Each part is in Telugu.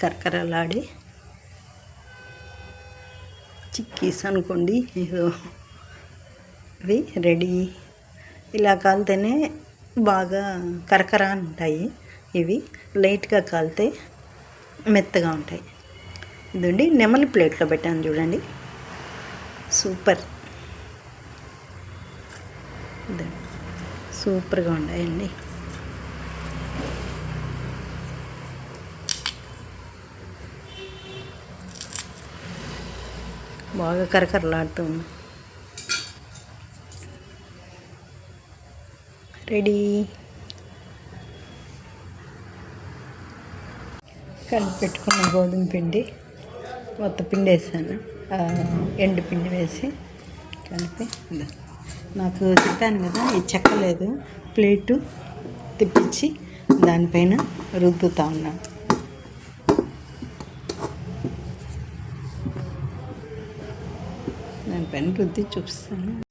కరకరలాడి చిక్కీస్ అనుకోండి. ఏదో ఇవి రెడీ. ఇలా కాలితేనే బాగా కరకర ఉంటాయి. ఇవి లైట్గా కాలితే మెత్తగా ఉంటాయి. ఇదండి నెమలి ప్లేట్లో పెట్టాను చూడండి. సూపర్. సూపర్గా ఉన్నాయండి బాగా కరకరలాడుతూ ఉంది. రెడీ కలిపి పెట్టుకున్న గోధుమ పిండి కొత్త పిండి వేసాను. ఎండు పిండి వేసి కలిపి నాకు చెప్పాను కదా అది చెక్క లేదు ప్లేటు తిప్పించి దానిపైన రుద్దుతా ఉన్నాను. పెన్ రుద్ది చూపిస్తాను.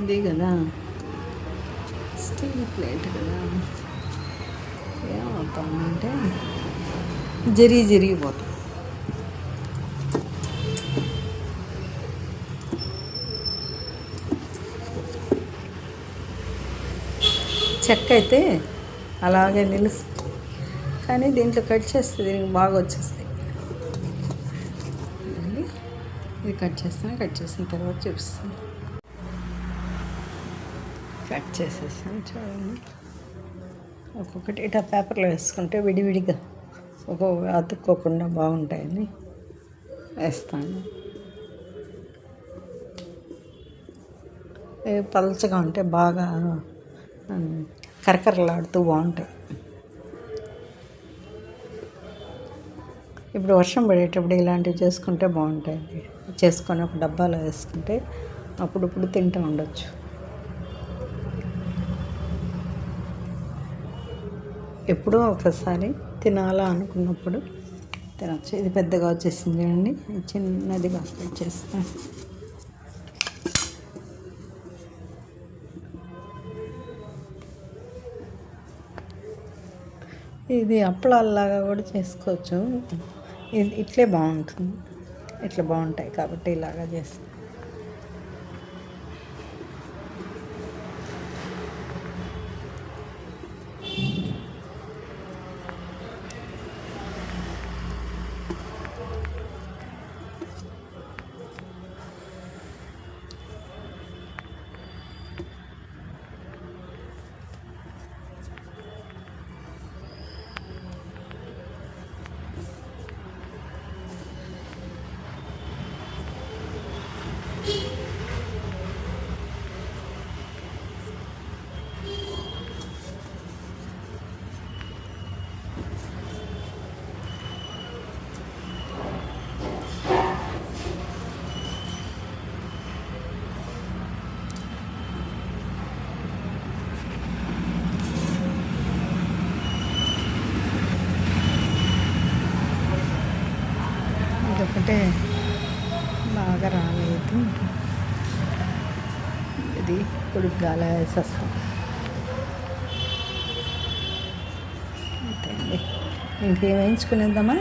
ఇది కదా. స్టీల్ ప్లేట్ కదా. ఏమవుతామంటే జరి జరిగిపోతాం చెక్క అయితే అలాగే నిలుస్తుంది. కానీ దీంట్లో కట్ చేస్తే దీనికి బాగా వచ్చేస్తాయి. ఇది కట్ చేస్తాను కట్ చేసిన తర్వాత చూపిస్తాను. కట్ చేసేసాను చూడండి. ఒక్కొక్కటి ఇట్లా పేపర్లో వేసుకుంటే విడివిడిగా ఒక్కొక్క అతుక్కోకుండా బాగుంటాయని వేస్తాను. పలచగా ఉంటే బాగా కరకరలాడుతూ బాగుంటాయి. ఇప్పుడు వర్షం పడేటప్పుడు ఇలాంటివి చేసుకుంటే బాగుంటాయి చేసుకొని ఒక డబ్బాలో వేసుకుంటే అప్పుడప్పుడు తింటూ ఉండొచ్చు. ఎప్పుడో ఒకసారి తినాలా అనుకున్నప్పుడు తినచ్చు. ఇది పెద్దగా వచ్చేసింది చూడండి. చిన్నదిగా కట్ చేస్తాను ఇది అప్పలాల్లాగా కూడా చేసుకోవచ్చు. ఇది ఇట్లే బాగుంటుంది. ఇట్లా బాగుంటాయి కాబట్టి ఇలాగా చేస్తాను ఇదొకటే బాగా రాలేదు. ఇది పొడుగ్గాల వేసేస్తాం అంతే అండి. ఇంకేం వేయించుకునేద్దామా?